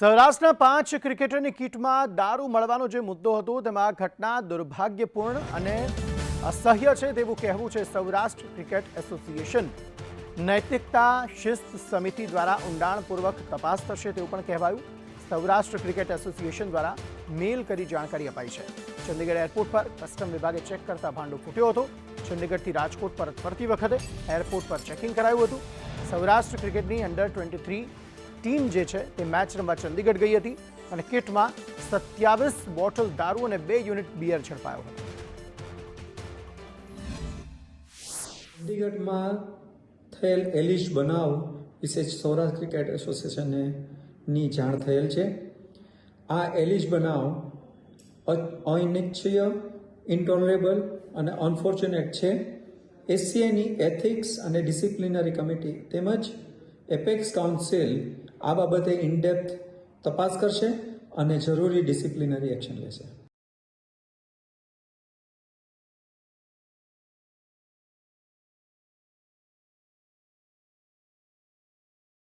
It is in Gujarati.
સૌરાષ્ટ્રના પાંચ ક્રિકેટરની કીટમાં દારૂ મળવાનો જે મુદ્દો હતો, તેમાં ઘટના દુર્ભાગ્યપૂર્ણ અને અસહ્ય છે તેવું કહેવું છે સૌરાષ્ટ્ર ક્રિકેટ એસોસિએશન. નૈતિકતા શિસ્ત સમિતિ દ્વારા ઊંડાણપૂર્વક તપાસ થશે તેવું પણ કહેવાયું. સૌરાષ્ટ્ર ક્રિકેટ એસોસિએશન દ્વારા મેલ કરી જાણકારી અપાઈ છે. ચંદીગઢ એરપોર્ટ પર કસ્ટમ વિભાગે ચેક કરતા ભાંડો ફૂટ્યો હતો. ચંદીગઢથી રાજકોટ પરત ફરતી વખતે એરપોર્ટ પર ચેકિંગ કરાયું હતું. સૌરાષ્ટ્ર ક્રિકેટની અંડર ટ્વેન્ટી થ્રી ટીમ જે છે તે મેચ રમવા ચંદીગઢ ગઈ હતી અને કિટમાં સત્યાવીસ બોટલ દારૂ અને બે યુનિટ બિયર ઝડપાયો હતો. ચંદીગઢમાં થયેલ એલિશ બનાવ વિશે સૌરાષ્ટ્ર ક્રિકેટ એસોસિએશનને જાણ થયેલ છે. આ એલિશ બનાવ અનિચ્છીય ઇન્ટોલરેબલ અને અનફોર્ચ્યુનેટ છે. એસસીઆઈની એથિક્સ અને ડિસિપ્લિનરી કમિટી તેમજ એપેક્સ કાઉન્સિલ આ બાબતે ઇનડેપ્થ તપાસ કરશે અને જરૂરી ડિસિપ્લિનરી એક્શન લેશે.